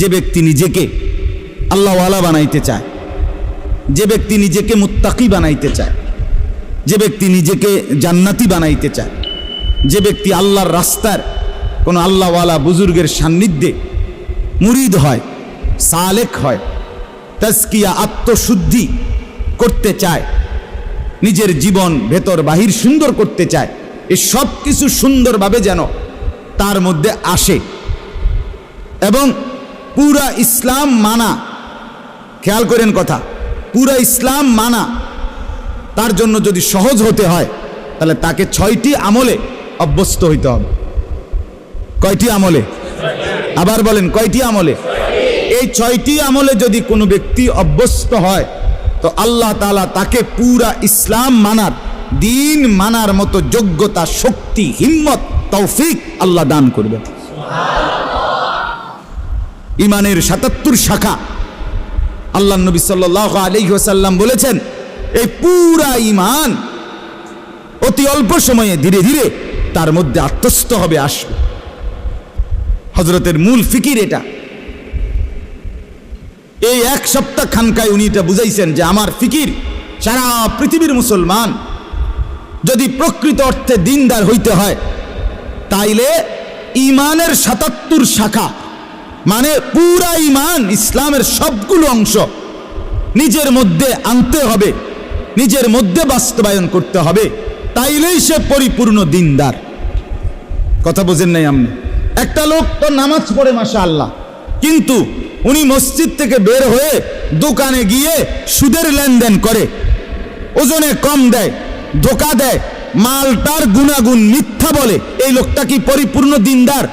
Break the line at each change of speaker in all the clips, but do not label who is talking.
যে ব্যক্তি নিজেকে আল্লাহওয়ালা বানাইতে চায়, যে ব্যক্তি নিজেকে মুত্তাকি বানাইতে চায়, যে ব্যক্তি নিজেকে জান্নাতি বানাইতে চায়, যে ব্যক্তি আল্লাহর রাস্তার কোনো আল্লাহওয়ালা বুজুর্গের সান্নিধ্যে মুরিদ হয়, সালেক হয় তাস্কিয়া আত্মশুদ্ধি করতে চায়, নিজের জীবন ভেতর বাহির সুন্দর করতে চায় এই সব কিছু সুন্দরভাবে যেন তার মধ্যে আসে। এবং পুরা ইসলাম মানা। খেয়াল করেন কথা। পুরা ইসলাম মানা। তার জন্য যদি সহজ হতে হয়, তাহলে তাকে ছয়টি আমলে অভ্যস্ত হইতে হবে। কয়টি আমলে? আবার বলেন, কয়টি আমলে? এই ছয়টি আমলে যদি কোনো ব্যক্তি অভ্যস্ত হয়, তো আল্লাহ তালা তাকে পুরা ইসলাম মানার, দিন মানার মতো যোগ্যতা, শক্তি, হিম্মত, তৌফিক আল্লাহ দান করবেন। ইমানের সাতাত্তর শাখা। আল্লাহ নবী সাল্লাহ ওয়াসাল্লাম বলেছেন, এই পুরা ইমান অতি অল্প সময়ে ধীরে ধীরে তার মধ্যে আত্মস্থ হবে, আসবে। হজরতের মূল ফিকির এটা। এই এক সপ্তাহ খানকায় উনি এটা বুঝাইছেন যে, আমার ফিকির সারা পৃথিবীর মুসলমান যদি প্রকৃত অর্থে দিনদার হইতে হয়, তাইলে ইমানের সাতাত্তর শাখা মানে পুরা ইমান ইসলামের সবগুলো অংশ নিজের মধ্যে আনতে হবে, নিজের মধ্যে বাস্তবায়ন করতে হবে, তাইলেই সে পরিপূর্ণ দিনদার। কথা বোঝেন নাই আপনি? একটা লোক তো নামাজ পড়ে মাসা আল্লাহ কিন্তু উনি মসজিদ থেকে বের হয়ে দোকানে গিয়ে সুদের লেনদেন করে, ওজনে কম দেয়, ধোকা দেয়, মালটার গুণাগুণ মিথ্যা বলে, এই লোকটা কি পরিপূর্ণ দিনদার?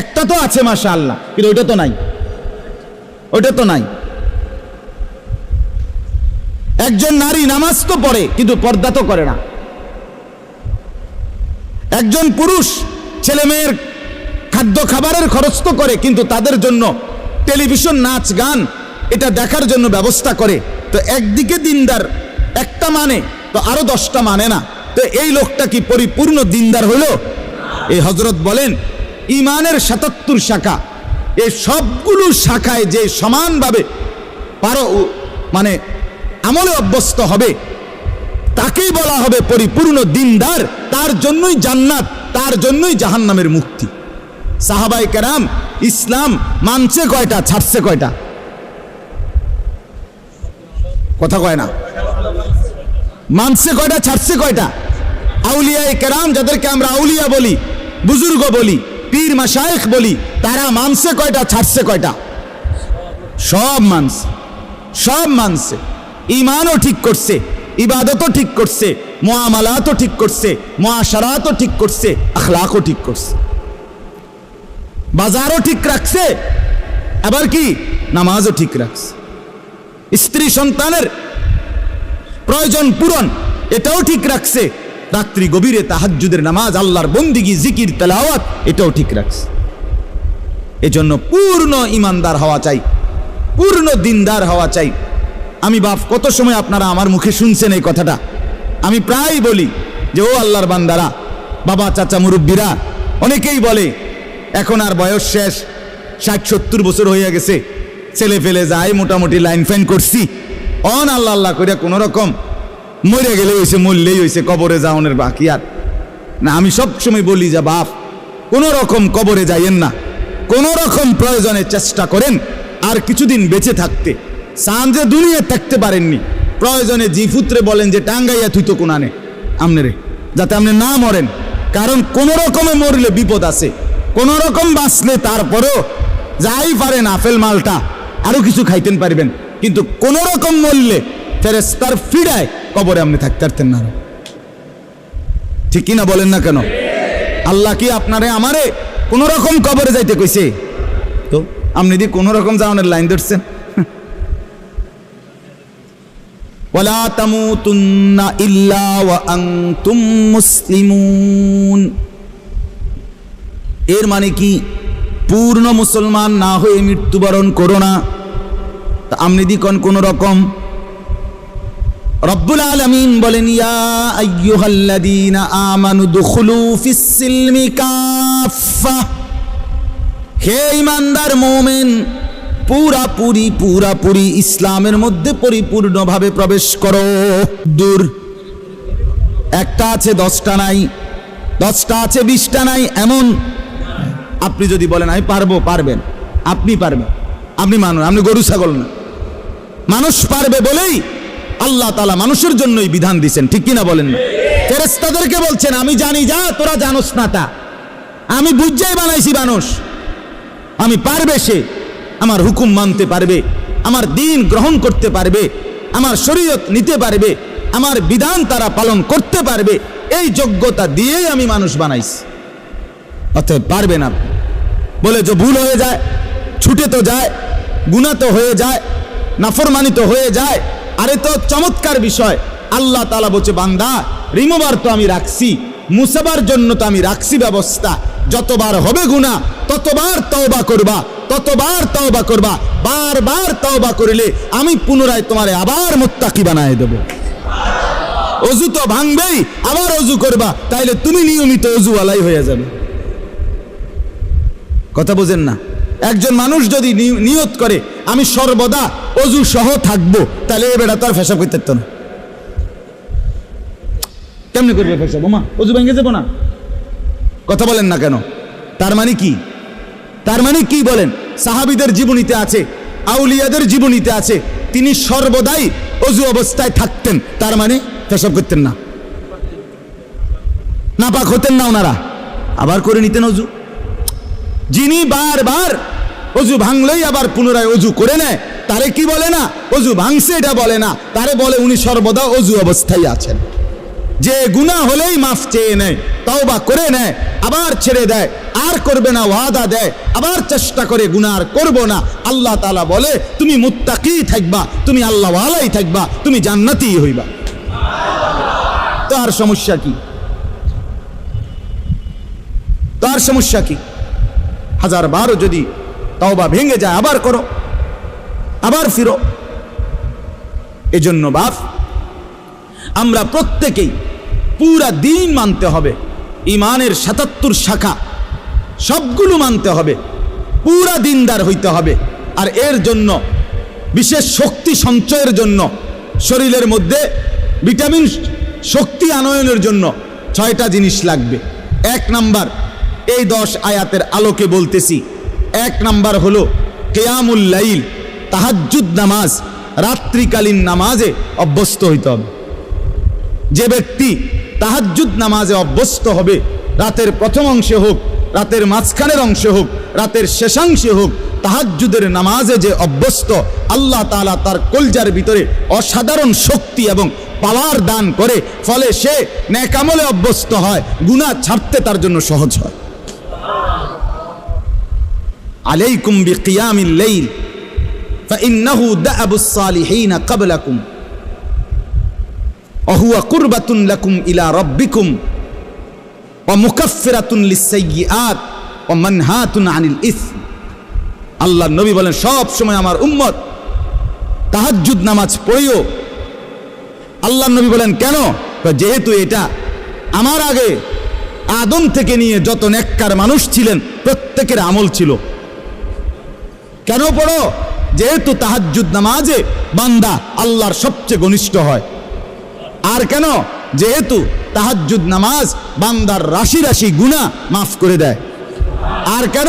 একটা তো আছে মাসা আল্লাহ কিন্তু ওইটা তো নাই। ওইটা তো নাই। একজন নারী নামাজ তো পড়ে, কিন্তু পর্দা তো করে না। একজন পুরুষ ছেলে মেয়ের খাদ্য খাবারের খরচ তো করে, কিন্তু তাদের জন্য টেলিভিশন, নাচ, গান, এটা দেখার জন্য ব্যবস্থা করে। তো একদিকে দিনদার, একটা মানে তো আরও দশটা মানে না। তো এই লোকটা কি পরিপূর্ণ দিনদার হলো? এই হজরত বলেন ইমানের সাতাত্তর শাখা। এই সবগুলো শাখায় যে সমানভাবে পারো মানে আমলে অভ্যস্ত হবে, তাকেই বলা হবে পরিপূর্ণ দিনদার, তার জন্যই জান্নাত, তার জন্যই জাহান্নামের মুক্তি। সাহাবাই কেরাম, ইসলাম মানছে কয়টা, ছাড়ছে কয়টা? কথা কয় না। মানছে কয়টা, ছাড়ছে কয়টা? আউলিয়ায় কেরাম, যাদেরকে আমরা আউলিয়া বলি, বুজুর্গ বলি পীর মাসায়েখ বলি, তারা মানছে কয়টা, ছাড়ছে কয়টা? সব মানছে সব মানছে। ইমানও ঠিক করছে, ইবাদতও ঠিক করছে মোয়ামালাতও ঠিক করছে মোয়াশারাতও ঠিক করছে, আখলাকও ঠিক করছে। বাজারও ঠিক রাখছে, আবার কি? নামাজও ঠিক রাখছে। স্ত্রী সন্তানের প্রয়োজন পূরণ, এটাও ঠিক রাখছে। রাত্রি গভীরে তাহাজ্জুদের নামাজ, আল্লাহর বন্দিগি, জিকির, তেলাওয়াত, এটাও ঠিক রাখছে। এজন্য পূর্ণ ইমানদার হওয়া চাই, পূর্ণ দিনদার হওয়া চাই। আমি বাপ, কত সময় আপনারা আমার মুখে শুনছেন এই কথাটা? আমি প্রায় বলি যে, ও আল্লাহর বান্দারা, বাবা, চাচা, মুরব্বীরা, অনেকেই বলে, এখন আর বয়স শেষ, ষাট, সত্তর বছর হয়ে গেছে, ছেলে ফেলে যায়, মোটামুটি লাইন ফাইন করছি, অন আল্লাহ আল্লাহ করে কোনো রকম মরে গেলে হয়েছে মরলেই হয়েছে কবরে যাওয়ানের বাকি আর। না, আমি সবসময় বলি যে, বাপ কোনো রকম কবরে যাইয়েন না। কোনো রকম প্রয়োজনে চেষ্টা করেন আর কিছুদিন বেঁচে থাকতে। সান যে দুনিয়া থাকতে পারেননি। প্রয়োজনে জি জিফুত্রে বলেন যে, টাঙ্গাইয়া তুই তো কোনানে। আমনে রে যাতে আপনি না মরেন। কারণ কোন রকমে মরলে বিপদ আছে। কোন রকম বাঁচলে তারপরেও যাই পারেন আপেল মালটা, আরও কিছু খাইতেন পারবেন। কিন্তু কোন রকম মরলে ফেরেস্তার ফিরায় কবরে আপনি থাকতে পারতেন না ঠিক কিনা বলেন না কেন? আল্লাহ কি আপনারে আমারে কোন রকম কবরে যাইতে কইছে? তো আপনি দি কোন রকম যাওয়ানের লাইন ধরছেন। এর মানে কি? পূর্ণ মুসলমান না হয়ে মৃত্যুবরণ করো না। তা আমনি দি কোন রকম রব্বুল আলামিন বলেন, ইয়া আমানু কাফা হে ইমানদার মোমেন, পুরাপুরি পুরাপুরি ইসলামের মধ্যে পরিপূর্ণভাবে প্রবেশ করো। দূর। একটা আছে, দশটা নাই। দশটা আছে, বিশটা নাই, এমন। আপনি যদি বলেন, আমি পারব, পারবেন। আপনি পারবেন। আপনি মানুষ, আপনি গরু, ছাগল না। মানুষ পারবে বলেই আল্লাহ তালা মানুষের জন্যই বিধান দিছেন, ঠিক কিনা বলেন? ফেরেস্তাদেরকে বলছেন, আমি জানি, যা, তোরা জানোস না তা। আমি বুঝাই বানাইছি মানুষ। আমি পারবে সে। আমার হুকুম মানতে পারবে। আমার দিন গ্রহণ করতে পারবে। আমার শরীয়ত নিতে পারবে। আমার বিধান তারা পালন করতে পারবে। এই যোগ্যতা দিয়েই আমি মানুষ বানাইছি। অতএব পারবে না। বলে যে ভুল হয়ে যায়, ছুটে তো যায় গুণা তো হয়ে যায়, নাফরমানি তো হয়ে যায় আরে তো চমৎকার বিষয়। আল্লাহ তালা বলছে, বান্দা, রিমোভার তো আমি রাখছি, মুসাবার জন্য তো আমি রাখছি ব্যবস্থা। যতবার হবে গুণা ততবার তওবা করবা, ততবার তওবা করবা। বারবার তওবা করিলে আমি পুনরায় তোমারে আবার মুত্তাকি বানায় দেব। অজু তো ভাঙবেই, আবার অজু করবা, তাইলে তুমি নিয়মিত অজুওয়ালাই হয়ে যাবে। কথা বোঝেন না? একজন মানুষ যদি নিয়ত করে, আমি সর্বদা অজু সহ থাকব, তাহলে এ বেড়া তার ফেসা করতে না। কেমনি করবে ফেসা বোমা অজু ভেঙে যাব না। কথা বলেন না কেন? তার মানে কি? তার মানে কি বলেন? সাহাবিদের জীবনীতে আছে, আউলিয়াদের জীবনীতে আছে, তিনি সর্বদাই অজু অবস্থায় থাকতেন, তার মানে পেশাব করতেন না। নাপাক হতেন না ওনারা। আবার করে নিতেন অজু। যিনি বারবার অজু ভাঙলেই আবার পুনরায় অজু করে নেয়, তারে কি বলে না? অজু ভাঙছে এটা বলে না, তারে বলে উনি সর্বদা অজু অবস্থায় আছেন। যে গুনাহ হলেই মাফ চেয়ে নেয় তাও বা করে নেয়, আবার ছেড়ে দেয়, আর করবে না, ওয়াদা দেয়, আবার চেষ্টা করে গুনাহ আর করব না। আল্লাহ তালা বলে, তুমি মুত্তাকি থাকবা, তুমি আল্লাহ ওয়ালাই থাকবা, তুমি জান্নাতি হইবা। তার সমস্যা কি? তার সমস্যা কি? হাজার বারও যদি তওবা ভেঙে যায়, আবার করো, আবার ফিরো। এজন্য বাপ, আমরা প্রত্যেকেই পুরা দিন মানতে হবে। ইমানের সাতাত্তর শাখা সবগুলো মানতে হবে। পুরা দিনদার হইতে হবে। আর এর জন্য, বিশেষ শক্তি সঞ্চয়ের জন্য, শরীরের মধ্যে ভিটামিন শক্তি আনয়নের জন্য ছয়টা জিনিস লাগবে। এক নাম্বার এই দশ আয়াতের আলোকে বলতেছি। এক নাম্বার হলো কেয়ামুল লাইল, তাহাজ্জুদ নামাজ, রাত্রিকালীন নামাজে অভ্যস্ত হইতে হবে। যে ব্যক্তি তাহাজ্জুদ নামাজে অভ্যস্ত হবে, রাতের প্রথম অংশে হোক, রাতের মাঝখানের অংশে হোক, রাতের শেষাংশে হোক, তাহাজ্জুদের নামাজে যে অভ্যস্ত, আল্লাহ তাআলা তার কলজার ভিতরে অসাধারণ শক্তি এবং পাওয়ার দান করে, ফলে সে ন্যাকামলে অভ্যস্ত হয়, গুনাহ ছাড়তে তার জন্য সহজ হয়। আলাইকুম বিকিয়ামিল লাইল فإنه دأب الصالحين قبلكم وهو قربة لكم إلى ربكم ومكفرة للسيئات ومنهاة عن الإثم আল্লাহ নবী বলেন সব সময় আমার উম্মত তাহাজ্জুদ নামাজ পড়িও আল্লাহ নবী বলেন কেন কয়, যেহেতু এটা আমার আগে আদম থেকে নিয়ে যত নেককার মানুষ ছিলেন প্রত্যেকের আমল ছিল কেন পড়ো? যেহেতু তাহাজ্জুদ নামাজে বান্দা আল্লাহর সবচেয়ে ঘনিষ্ঠ হয়। আর কেন? যেহেতু তাহাজ্জুদ নামাজ বান্দার রাশি রাশি গুণা মাফ করে দেয়। আর কেন?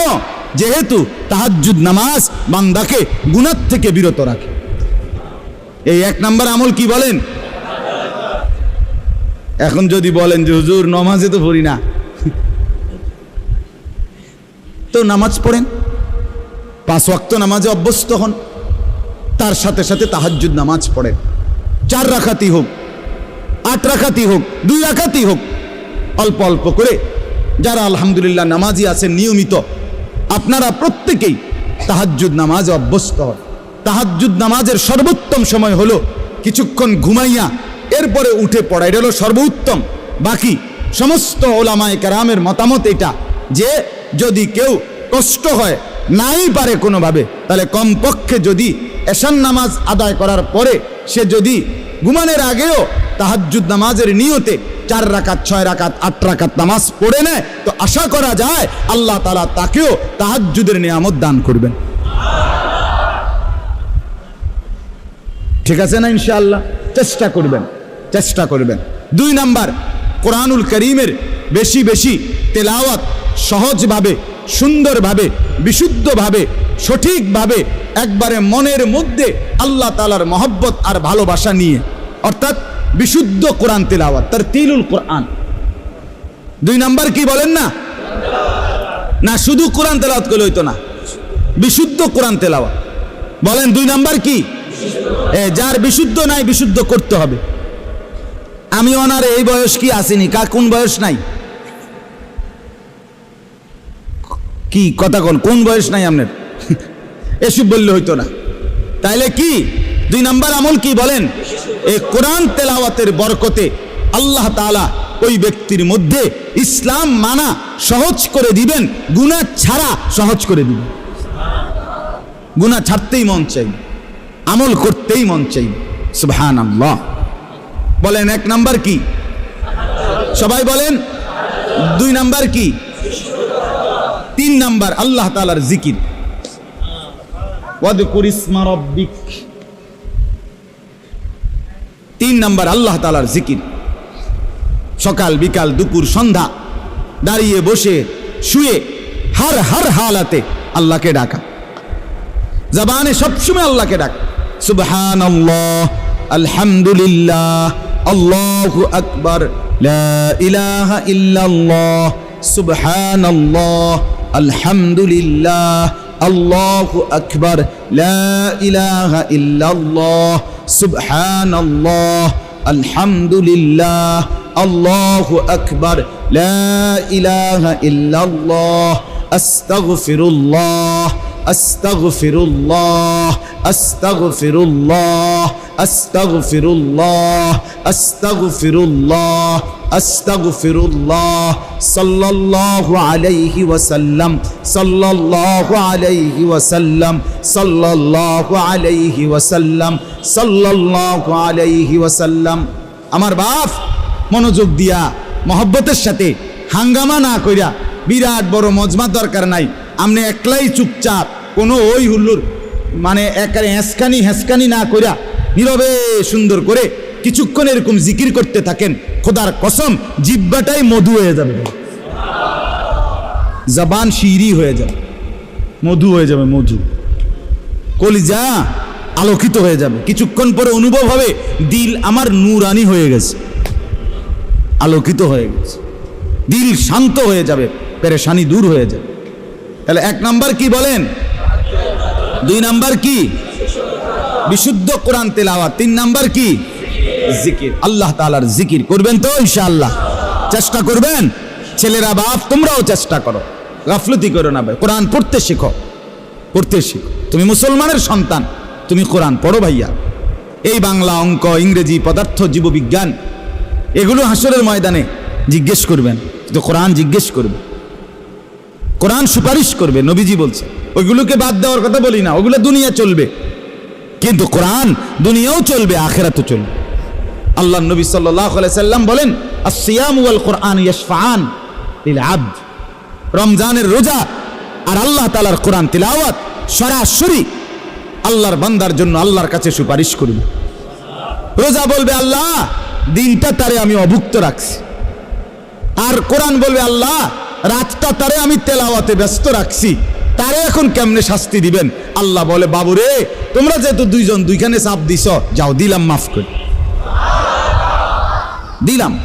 যেহেতু তাহাজ্জুদ নামাজ বান্দাকে গুনার থেকে বিরত রাখে। এই এক নাম্বার আমল কি বলেন? এখন যদি বলেন যে, হুজুর, নমাজে তো পড়ি না। তো নামাজ পড়েন? পাঁচ ওয়াক্ত নামাজে অভ্যস্ত হন। তার সাথে সাথে তাহাজ্জুদ নামাজ পড়েন। চার রাখাতি হোক, আট রাখাতি হোক, দুই রাখাতি হোক, অল্প অল্প করে যারা আলহামদুলিল্লাহ নামাজি আছেন নিয়মিত, আপনারা প্রত্যেকেই তাহাজ্জুদ নামাজে অভ্যস্ত হন। তাহাজ্জুদ নামাজের সর্বোত্তম সময় হলো কিছুক্ষণ ঘুমাইয়া এরপরে উঠে পড়া। এটা হলো সর্বোত্তম। বাকি সমস্ত ওলামায় কারামের মতামত এটা যে যদি কেউ কষ্ট হয় নাই পারে কোনোভাবে। তাহলে কমপক্ষে যদি এশান নামাজ আদায় করার পরে সে যদি ঘুমানোর আগেও তাহাজ্জুদ নামাজের নিয়তে চার রাকাত, ছয় রাকাত, আট রাকাত নামাজ পড়ে নেয়, তো আশা করা যায় আল্লাহ তালা তাকেও তাহাজ্জুদের নিয়ামত দান করবেন। ঠিক আছে না ইনশাআল্লাহ? চেষ্টা করবেন চেষ্টা করবেন। দুই নাম্বার, কোরআনুল করিমের বেশি বেশি তেলাওয়াত সহজভাবে সুন্দরভাবে, বিশুদ্ধভাবে, সঠিকভাবে, একবারে মনের মধ্যে আল্লাহ তালার মহব্বত আর ভালোবাসা নিয়ে। অর্থাৎ বিশুদ্ধ কোরআন তেলাওয়াত তার তিলুল কোরআন। দুই নাম্বার কি বলেন না? না, শুধু কোরআন তেলাওয়াত করলে হইতো না। বিশুদ্ধ কোরআন তেলাওয়াত। বলেন দুই নাম্বার কি? যার বিশুদ্ধ নাই, বিশুদ্ধ করতে হবে। আমি ওনার এই বয়স কি আসেনি? কার কোন বয়স নাই? কি কথা কোন? কোন বয়স নাই আপনার? এসব বললে হইতো না। তাইলে কি? দুই নাম্বার আমল কি বলেন? এই কোরআন তেলাওয়াতের বরকতে আল্লাহ তাআলা ওই ব্যক্তির মধ্যে ইসলাম মানা সহজ করে দিবেন, গুনাহ ছাড়া সহজ করে দিবেন। গুনাহ ছাড়তেই মন চাই আমল করতেই মন চাই সুবহান বলেন এক নাম্বার কি? সবাই বলেন, দুই নাম্বার কি? তিন নাম্বার আল্লাহ তালার জিকির। তিন নাম্বার আল্লাহ তালার জিকির। সকাল, বিকাল, দুপুর, সন্ধ্যা, দাঁড়িয়ে, বসে, শুয়ে, হার হার হালাতে আল্লাহকে ডাকা। জবানে সবসময় আল্লাহকে ডাক। সুবহান আলহামদুলিল্লাহ, আল্লাহু আকবার ইলাহা ইল্লাল্লাহ সুবহান الحمد لله الله أكبر لا إله إلا الله سبحان الله الحمد لله الله أكبر لا إله إلا الله أستغفر الله أستغفر الله أستغفر الله أستغفر الله أستغفر الله আস্তাগফিরুল্লাহ সাল্লাল্লাহু আলাইহি ওয়াসাল্লাম, সাল্লাল্লাহু আলাইহি ওয়াসাল্লাম, সাল্লাল্লাহু আলাইহি ওয়াসাল্লাম, সাল্লাল্লাহু আলাইহি ওয়াসাল্লাম। আমার বাপ, মনোযোগ দিয়া, মহব্বতের সাথে হাঙ্গামা না কইরা বিরাট বড় মজমা দরকার নাই। আমনে একলাই চুপচাপ, কোনো ওই হুল্লুর মানে একারে হেসকানি হেসকানি না কইরা নীরবে সুন্দর করে কিছুক্ষণ এরকম জিকির করতে থাকেন, খোদার কসম, জিব্বাটাই মধু হয়ে যাবে। জবান শিরি হয়ে যাবে। মধু হয়ে যাবে, মধু। কলিজা আলোকিত হয়ে যাবে। কিছুক্ষণ পরে অনুভব হবে, দিল আমার নূরানি হয়ে গেছে। আলোকিত হয়ে গেছে। দিল শান্ত হয়ে যাবে, পেরেশানি দূর হয়ে যাবে। তাহলে এক নাম্বার কি বলেন? দুই নাম্বার কি? বিশুদ্ধ কোরআন তেলাওয়াত। তিন নাম্বার কি? জিকির। আল্লাহ তাআলার জিকির করবেন তো, ইনশাআল্লাহ। চেষ্টা করবেন? ছেলেরা বাপ, তোমরাও চেষ্টা করো। গাফলতি করো না ভাই। কোরআন পড়তে শেখো। পড়তে শেখো। তুমি মুসলমানের সন্তান। তুমি কোরআন পড়ো ভাইয়া। এই বাংলা অঙ্ক, ইংরেজি পদার্থ, জীববিজ্ঞান, এগুলো হাসরের ময়দানে জিজ্ঞেস করবেন। তো কোরআন জিজ্ঞেস করবে। কোরআন সুপারিশ করবে, নবীজি বলছে। ওইগুলোকে বাদ দেওয়ার কথা বলি না। ওগুলো দুনিয়া চলবে। কিন্তু কোরআন দুনিয়াও চলবে, আখেরাতও চলবে। আল্লাহ নবী সাল্লাম বলেন কোরআন রমজানের রোজা আর আল্লাহ তাআলার কোরআন তিলাওয়াত সরাসরি আল্লাহর বান্দার জন্য আল্লাহর কাছে সুপারিশ করবে। রোজা বলবে, আল্লাহ, দিনটা তারে আমি অভুক্ত রাখছি। আর কোরআন বলবে, আল্লাহ, রাতটা তারে আমি তেলাওয়াতে ব্যস্ত রাখছি। তারে এখন কেমনে শাস্তি দিবেন? আল্লাহ বলে, বাবুরে, তোমরা যেহেতু দুইজন, দুইখানে চাপ দিছ, যাও, দিলাম, মাফ করে। দিলাম।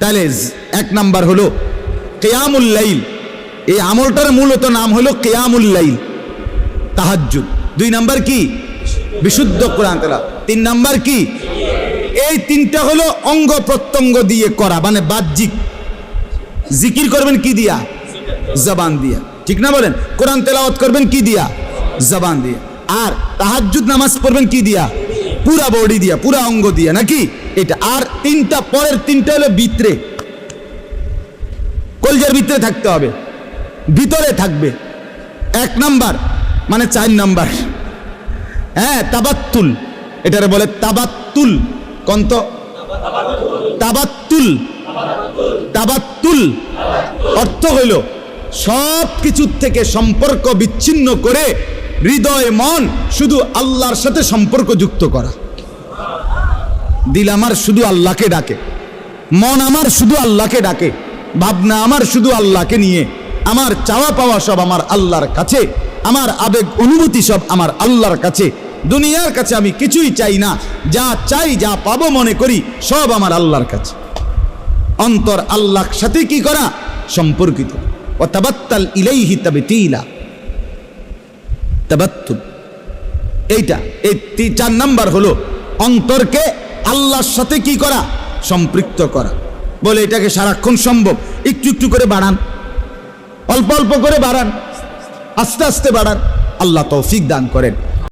তাহলে এক নাম্বার হলো কেয়ামুল লাইল। এই আমলটার মূলত নাম হলো কেয়ামুল লাইল। তাহাজ্জুদ। দুই নাম্বার কি? বিশুদ্ধ কোরআন তেলা তিন নাম্বার কি? এই তিনটা হলো অঙ্গ প্রত্যঙ্গ দিয়ে করা মানে বাহ্যিক। জিকির করবেন কি দিয়া? জবান দিয়া। ঠিক না বলেন? কোরআন তেলাওয়াত করবেন কি দিয়া? জবান দিয়া। আর তাহাজ্জুদ নামাজ পড়বেন কি দিয়া? পুরা বডি দিয়া, পুরা অঙ্গ দিয়া, নাকি? এটা আর তিনটা, পরের তিনটা হলো ভিতরে। কলজার ভিতরে থাকতে হবে। ভিতরে থাকবে। এক নাম্বার মানে চার নাম্বার। হ্যাঁ তাবাত্তুল। এটারে বলে তাবাত্তুল। কন্ত তাবাত্তুল। তাবাত্তুল। অর্থ হইল সব কিছুর থেকে সম্পর্ক বিচ্ছিন্ন করে হৃদয়, মন শুধু আল্লাহর সাথে সম্পর্ক যুক্ত করা। দিল আমার শুধু আল্লাহকে ডাকে। মন আমার শুধু আল্লাহকে ডাকে। ভাবনা আমার শুধু আল্লাহকে নিয়ে। আমার চাওয়া পাওয়া সব আমার আল্লাহর কাছে। আমার আবেগ অনুভূতি সব আমার আল্লাহর কাছে। দুনিয়ার কাছে আমি কিছুই চাই না। যা চাই, যা পাবো মনে করি, সব আমার আল্লাহর কাছে। অন্তর আল্লাহর সাথে কি করা? সম্পর্কিত। ও তাবাত্তাল ইলাইহি তাবতিলা। তাবাত্তুল। এইটা, এই চার নাম্বার হলো, অন্তরকে আল্লাহর সাথে কি করা? সম্পৃক্ত করা। বলে এটাকে সারাক্ষণ সম্ভব। একটু একটু করে বাড়ান। অল্প অল্প করে বাড়ান। আস্তে আস্তে বাড়ান। আল্লাহ তৌফিক দান করেন।